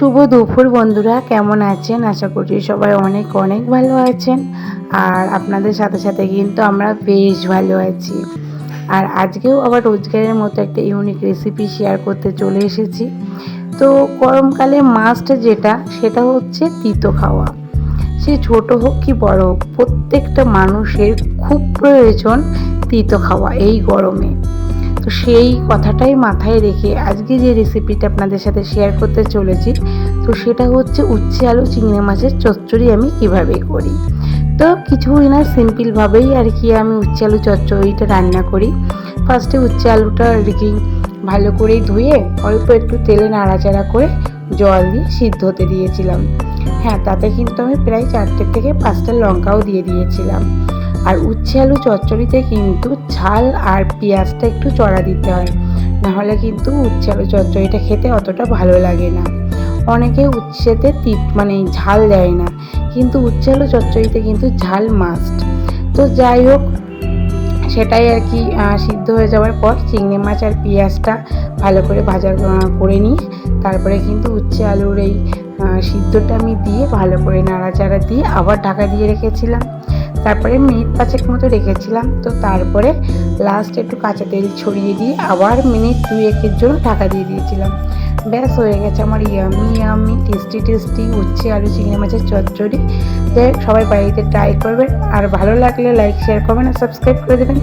শুভ দুপুর বন্ধুরা, কেমন আছেন? আশা করছি সবাই অনেক অনেক ভালো আছেন। আর আপনাদের সাথে সাথে কিন্তু আমরা বেশ ভালো আছি। আর আজকেও আবার রোজগারের মতো একটা ইউনিক রেসিপি শেয়ার করতে চলে এসেছি। তো গরমকালে মাস্ট যেটা, সেটা হচ্ছে তিতো খাওয়া। সে ছোট হোক কি বড় হোক, প্রত্যেকটা মানুষের খুব প্রয়োজন তিতো খাওয়া এই গরমে। তো সেই কথাটাই মাথায় রেখে আজকে যে রেসিপিটা আপনাদের সাথে শেয়ার করতে চলেছি, তো সেটা হচ্ছে উচ্ছে আলু চিংড়ি মাছের চচ্চড়ি আমি কীভাবে করি? তো কিছুই না সিম্পলভাবেই আর কি আমি উচ্ছে আলু চচ্চড়িটা রান্না করি। ফার্স্টে উচ্ছে আলুটা আর কি ভালো করে ধুয়ে অল্প একটু তেলে নাড়াচাড়া করে জল দিয়ে সিদ্ধ হতে দিয়েছিলাম। হ্যাঁ তাতে কিন্তু আমি প্রায় চারটে থেকে পাঁচটা লঙ্কাও দিয়ে দিয়েছিলাম। আর উচ্ছে আলু চচ্চড়িতে কিন্তু ঝাল আর পেঁয়াজটা একটু চড়া দিতে হয়। নাহলে কিন্তু উচ্ছে আলু চচ্চড়িটা খেতে অতটা ভালো লাগে না। অনেকে উচ্ছেতে তিত মানে ঝাল দেয় না। কিন্তু উচ্ছে আলু চচ্চড়িতে কিন্তু ঝাল মাস্ট তো যাই হোক, সেটাই আর কি সিদ্ধ হয়ে যাওয়ার পর চিংড়ি মাছ আর পেঁয়াজটা ভালো করে ভাজা করে নিই। তারপরে কিন্তু উচ্ছে আলুর এই সিদ্ধটা আমি দিয়ে ভালো করে নাড়াচাড়া দিয়ে আবার ঢাকা দিয়ে রেখেছিলাম। তারপরে মিনিট পাঁচেক মতো রেখেছিলাম। তো তারপরে লাস্ট একটু কাঁচা তেল ছড়িয়ে দিয়ে আবার মিনিট দুয়েকের জন্য ঢাকা দিয়ে দিয়েছিলাম। ব্যাস, হয়ে গেছে আমার ইয়ামি ইয়ামি টেস্টি টেস্টি উচ্ছে আলু চিংড়ি মাছের চচ্চড়ি। সবাই বাড়িতে ট্রাই করবেন। আর ভালো লাগলে লাইক শেয়ার করবেন আর সাবস্ক্রাইব করে দেবেন।